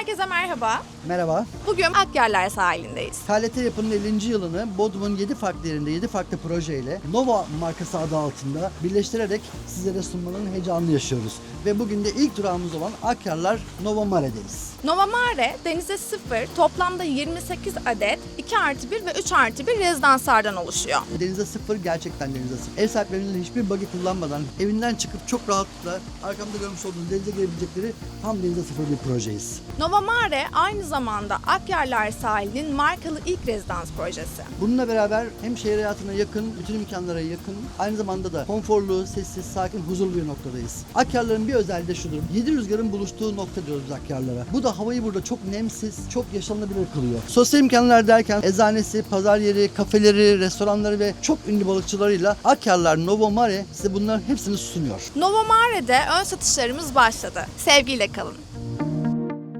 Herkese merhaba. Merhaba. Bugün Akyarlar sahilindeyiz. KLT Yapı'nın 50. yılını Bodrum'un 7 farklı yerinde 7 farklı projeyle Nova markası adı altında birleştirerek sizlere sunmanın heyecanını yaşıyoruz. Ve bugün de ilk durağımız olan Akyarlar Nova Mare'deyiz. Nova Mare denize sıfır, toplamda 28 adet 2 artı 1 ve 3 artı 1 rezidanslardan oluşuyor. Denize sıfır gerçekten denize sıfır. Ev sahiplerimizin hiçbir bug'i kullanmadan evinden çıkıp çok rahatlıkla arkamda görmüş olduğunuz denize girebilecekleri tam denize sıfır bir projeyiz. Nova Mare aynı zamanda Akyarlar sahilinin markalı ilk rezidans projesi. Bununla beraber hem şehir hayatına yakın, bütün imkanlara yakın, aynı zamanda da konforlu, sessiz, sakin, huzurlu bir noktadayız. Akyarların bir özelliği de şudur. Yedi rüzgarın buluştuğu nokta diyoruz biz Akyarlara. Bu da havayı burada çok nemsiz, çok yaşanılabilir kılıyor. Sosyal imkanlar derken eczanesi, pazar yeri, kafeleri, restoranları ve çok ünlü balıkçılarıyla Akyarlar Novo Mare size bunların hepsini sunuyor. Nova Mare'de ön satışlarımız başladı. Sevgiyle kalın.